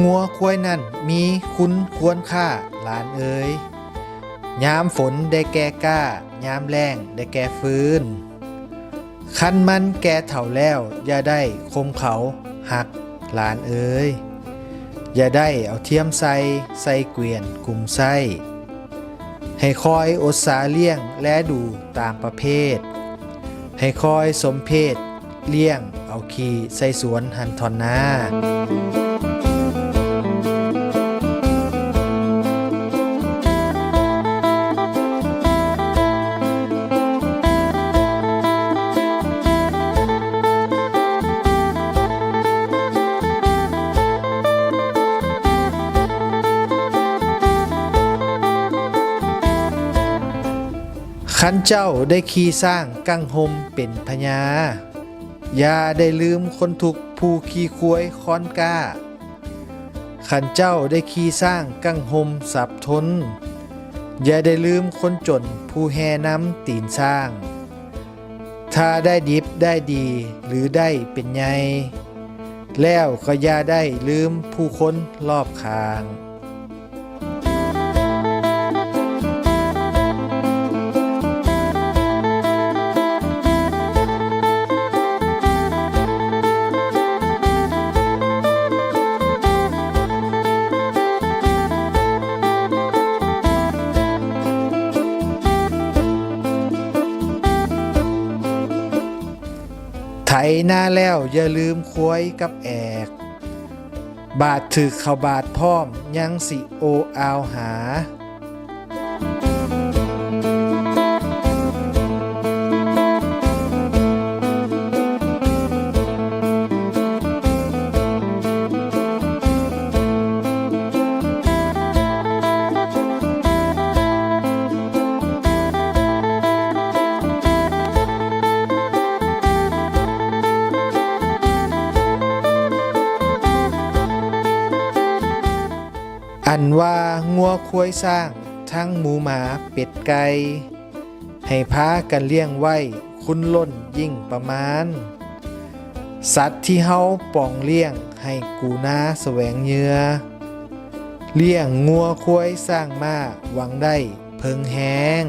งัวควายนั่นมีคุณควรค่าหลานเอ๋ยยามฝนได้แก่กล้ายามแรงได้แก่ฟื้น คันมันแก่เถ่าแล้ว อย่าได้คมเขาหักหลานเอ๋ยอย่าได้เอาเทียมใส่ใส่เกวียนกลุ่มไส้ให้คอยอดสาเลี้ยงและดูตามประเภท ให้คอยสมเพศเลี้ยงเอาขี่ใส่สวนหันทอนนา ขันเจ้าได้ขี่สร้างกั้งหมเป็นพญาอย่าได้ลืมคนทุกผู้ขี่ควยค้อนก้า ขันเจ้าได้ขี่สร้างกั้งหมสับทน อย่าได้ลืมคนจนผู้แห่น้ำตีนสร้าง ถ้าได้ดิบได้ดีหรือได้เป็นไงแล้วก็อย่าได้ลืมผู้คนรอบข้าง หน้าแล้วอย่าลืมควยกับแอก บาดถึกเขาบาดพร้อมยังสิโออาวหา อันว่างัวควายสร้างทั้งหมูหมาเป็ดไก่ให้พากันเลี้ยงไว้คุณล้นยิ่งประมาณ สัตว์ที่เฮาป่องเลี้ยงให้กูนาแสวงเหยือเลี้ยงงัวควายสร้างมาหวังได้เพิงแหง